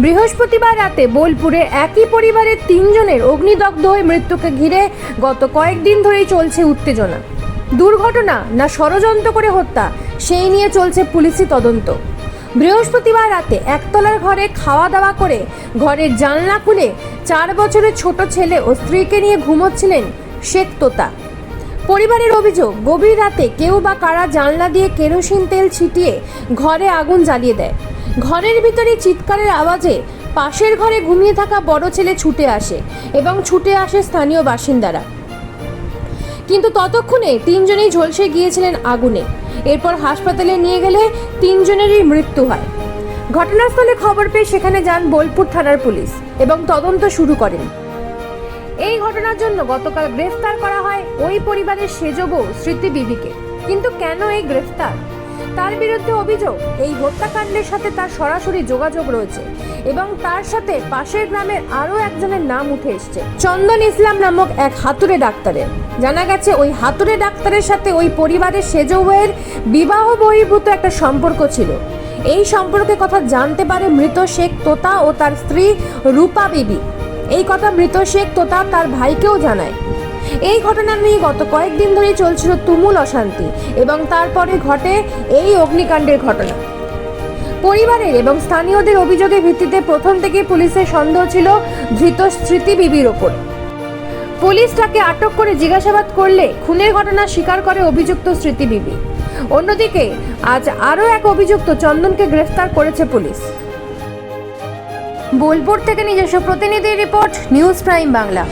বৃহস্পতিবার রাতে বোলপুরে একই পরিবারের তিনজনের অগ্নিদগ্ধ হয়ে মৃত্যুকে ঘিরে গত কয়েকদিন ধরেই চলছে উত্তেজনা। দুর্ঘটনা না ষড়যন্ত্র করে হত্যা, সেই নিয়ে চলছে পুলিশি তদন্ত। বৃহস্পতিবার রাতে একতলার ঘরে খাওয়া দাওয়া করে ঘরের জানলা খুলে চার বছরের ছোট ছেলে ও স্ত্রীকে নিয়ে ঘুমোচ্ছিলেন শেখ তোতা। পরিবারের অভিযোগ, গভীর রাতে কেউ বা কারা জানলা দিয়ে কেরোসিন তেল ছিটিয়ে ঘরে আগুন জ্বালিয়ে দেয়। ঘরের ভিতরে চিৎকারের আওয়াজে পাশের ঘরে ঘুমিয়ে থাকা বড় ছেলে ছুটে আসে এবং ছুটে আসে স্থানীয় বাসিন্দারা। কিন্তু ততক্ষণে তিনজনেই ঝলসে গিয়েছিলেন আগুনে। এরপর হাসপাতালে নিয়ে গেলে তিনজনেরই মৃত্যু হয়। ঘটনাস্থলে খবর পেয়ে সেখানে যান বোলপুর থানার পুলিশ এবং তদন্ত শুরু করেন। এই ঘটনার জন্য গতকাল গ্রেফতার করা হয় ওই পরিবারের সেজ বউ স্মৃতি বিবিকে। কিন্তু কেন এই গ্রেফতার? তার বিরুদ্ধে অভিযোগ, এই হত্যাকাণ্ডের সাথে তার সরাসরি যোগাযোগ রয়েছে এবং তার সাথে পাশের গ্রামের আরও একজনের নাম উঠে এসছে। চন্দন ইসলাম নামক এক হাতুড়ে ডাক্তারের। জানা গেছে, ওই হাতুড়ে ডাক্তারের সাথে ওই পরিবারের সেজ বউয়ের বিবাহ বহির্ভূত একটা সম্পর্ক ছিল। এই সম্পর্কে কথা জানতে পারে মৃত শেখ তোতা ও তার স্ত্রী রূপা বিবি। এই কথা মৃত শেখ তোতা তার ভাইকেও জানায়। এই ঘটনা নিয়ে গত কয়েকদিন ধরেই চলছিল তুমুল অশান্তি এবং তারপরে ঘটে এই অগ্নিকাণ্ডের ঘটনা। পরিবারের এবং স্থানীয়দের অভিযোগের ভিত্তিতে প্রথম থেকে পুলিশের সন্দেহ ছিল ধৃত স্মৃতি বিবির ওপর। পুলিশ তাকে আটক করে জিজ্ঞাসাবাদ করলে খুনের ঘটনা স্বীকার করে অভিযুক্ত স্মৃতি বিবি। অন্যদিকে আজ আরও এক অভিযুক্ত চন্দনকে গ্রেফতার করেছে পুলিশ। বোলপুর থেকে নিজস্ব প্রতিনিধি রিপোর্ট, নিউজ প্রাইম বাংলা।